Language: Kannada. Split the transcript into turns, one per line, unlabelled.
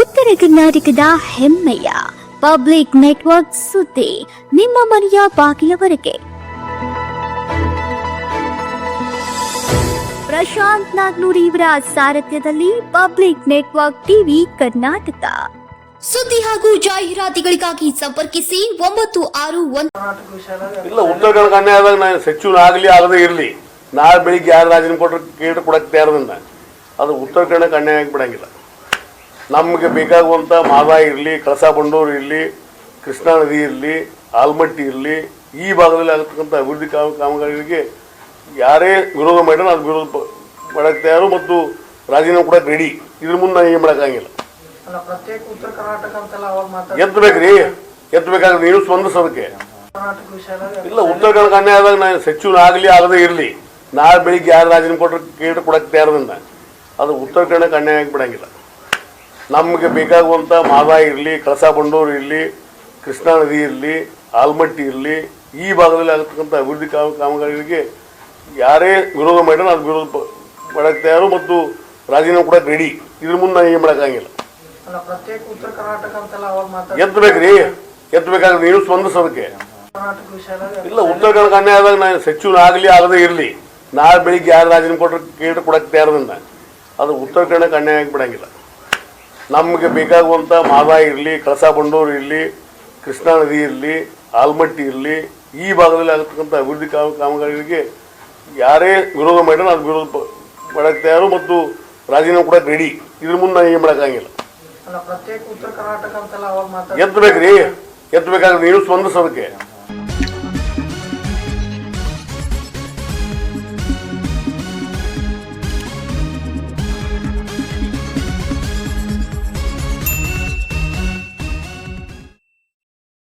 ಉತ್ತರ ಕರ್ನಾಟಕದ ಹೆಮ್ಮೆಯ ಪಬ್ಲಿಕ್ ನೆಟ್ವರ್ಕ್ ಸುದ್ದಿ ನಿಮ್ಮ ಮನೆಯ ಬಾಗಿಲವರೆಗೆ. ಪ್ರಶಾಂತ್ ನಾಗ್ನೂರ್ ಇವರ ಸಾರಥ್ಯದಲ್ಲಿ ಪಬ್ಲಿಕ್ ನೆಟ್ವರ್ಕ್ ಟಿವಿ ಕರ್ನಾಟಕ. ಸುದ್ದಿ ಹಾಗೂ ಜಾಹೀರಾತಿಗಳಿಗಾಗಿ ಸಂಪರ್ಕಿಸಿ ಒಂಬತ್ತು ಆರು ಒಂದು
ಉತ್ತರ ಕನ್ನಡ ಅನ್ಯಾಯ ಆದಾಗ ನಾನು ಆಗದೇ ಇರಲಿ. ನಾಳೆ ಬೆಳಿಗ್ಗೆ ಯಾರು ರಾಜೀನಾಮೆ ಕೊಟ್ಟರು ಕೇಳಿ ಕೊಡಕ್ಕೆ ತಯಾರದಿಂದ ಅದು ಉತ್ತರ ಕನ್ನಡಕ್ಕೆ ಅನ್ಯಾಯ ಆಗಿ ಬಿಡಂಗಿಲ್ಲ ನಮಗೆ ಬೇಕಾಗುವಂಥ ಮಾದಾ ಇರಲಿ ಕಳಸ ಬಂಡೂರು ಇರಲಿ ಕೃಷ್ಣಾ ನದಿ ಇರಲಿ ಆಲ್ಮಟ್ಟಿ ಇರಲಿ ಈ ಭಾಗದಲ್ಲಿ ಆಗತಕ್ಕಂಥ ಅಭಿವೃದ್ಧಿ ಕಾಮ ಕಾಮಗಾರಿಗಳಿಗೆ ಯಾರೇ ವಿರೋಧ ಮಾಡಿದ್ರೆ ಅದು ವಿರೋಧ ಮಾಡಕ್ಕೆ ತಯಾರು ಮತ್ತು ರಾಜೀನಾಮೆ ಕೂಡ ರೆಡಿ ಇದ್ರ ಮುಂದೆ ನಾನು ಏನು ಮಾಡೋಕ್ಕಾಗಿಲ್ಲ.
ಅಲ್ಲ
ಬೇಕ್ರಿ ಎತ್ತಬೇಕಾದ್ರೆ ನೀವು ಸ್ಪಂದಿಸೋದಕ್ಕೆ ಇಲ್ಲ ಉತ್ತರ ಕನ್ನಡ ಅನ್ಯಾಯ ಆದಾಗ ನಾನು ಸಚಿವ ಆಗಲಿ ಆಗದೇ ಇರಲಿ. ನಾಳೆ ಬೆಳಿಗ್ಗೆ ಯಾರು ರಾಜೀನಾಮೆ ಕೊಟ್ಟರೆ ಕೇಳಿ ಕೊಡಕ್ಕೆ ತಯಾರದಿಂದ. ಅದು ಉತ್ತರ ಕನ್ನಡಕ್ಕೆ ಅನ್ಯಾಯ ಆಗಿ ಬಿಡಂಗಿಲ್ಲ ನಮಗೆ ಬೇಕಾಗುವಂಥ ಮಾದಾ ಇರಲಿ ಕಳಸ ಬಂಡೂರು ಇರಲಿ ಕೃಷ್ಣಾ ನದಿ ಇರಲಿ ಆಲ್ಮಟ್ಟಿ ಇರಲಿ ಈ ಭಾಗದಲ್ಲಿ ಆಗತಕ್ಕಂಥ ಅಭಿವೃದ್ಧಿ ಕಾಮ ಕಾಮಗಾರಿಗಳಿಗೆ ಯಾರೇ ವಿರೋಧ ಮಾಡಿದ್ರೆ ಅದು ವಿರೋಧ ಮಾಡಕ್ಕೆ ತಯಾರು ಮತ್ತು ರಾಜೀನಾಮೆ ಕೂಡ ರೆಡಿ. ಇದ್ರ ಮುಂದೆ ನಾನು ಏನು ಮಾಡೋಕ್ಕಾಗಿಲ್ಲ.
ಅಲ್ಲ ಬೇಕ್ರಿ
ಎತ್ತಬೇಕ್ರಿ ಎತ್ತಬೇಕಾದ್ರೆ ನೀವು ಸ್ಪಂದಿಸೋದಕ್ಕೆ ಇಲ್ಲ ಉತ್ತರ ಕನ್ನಡ ಅನ್ಯಾಯ ಆದಾಗ ನಾನು ಸಚಿವ ಆಗಲಿ ಆಗದೇ ಇರಲಿ. ನಾಳೆ ಬೆಳಿಗ್ಗೆ ಯಾರು ರಾಜೀನಾಮೆ ಕೊಟ್ಟರೆ ಕೇಳಿದ್ರೆ ಕೊಡಕ್ಕೆ ತಯಾರದಿಂದ ಅದು ಉತ್ತರ ಕನ್ನಡಕ್ಕೆ ಅನ್ಯಾಯ ಆಗಿ ಬಿಡಂಗಿಲ್ಲ ನಮಗೆ ಬೇಕಾಗುವಂಥ ಮಾದಾ ಇರಲಿ ಕಳಸಾ ಬಂಡೂರು ಇರಲಿ ಕೃಷ್ಣಾ ನದಿ ಇರಲಿ ಆಲ್ಮಟ್ಟಿ ಇರಲಿ ಈ ಭಾಗದಲ್ಲಿ ಆಗತಕ್ಕಂಥ ಅಭಿವೃದ್ಧಿ ಕಾಮ ಕಾಮಗಾರಿಗಳಿಗೆ ಯಾರೇ ವಿರೋಧ ಮಾಡಿದ್ರೆ ಅದು ವಿರೋಧ ಮಾಡೋಕ್ಕೆ ತಯಾರು ಮತ್ತು ರಾಜೀನಾಮೆ ಕೂಡ ರೆಡಿ ಇದ್ರ ಮುಂದೆ ನಾನು ಏನು ಮಾಡೋಕ್ಕಾಗಿಲ್ಲ.
ಮಾತಾಡ
ಎತ್ತಬೇಕ್ರಿ ಎತ್ತಬೇಕಾದ್ರೆ ನೀವು ಸ್ಪಂದಿಸೋದಕ್ಕೆ.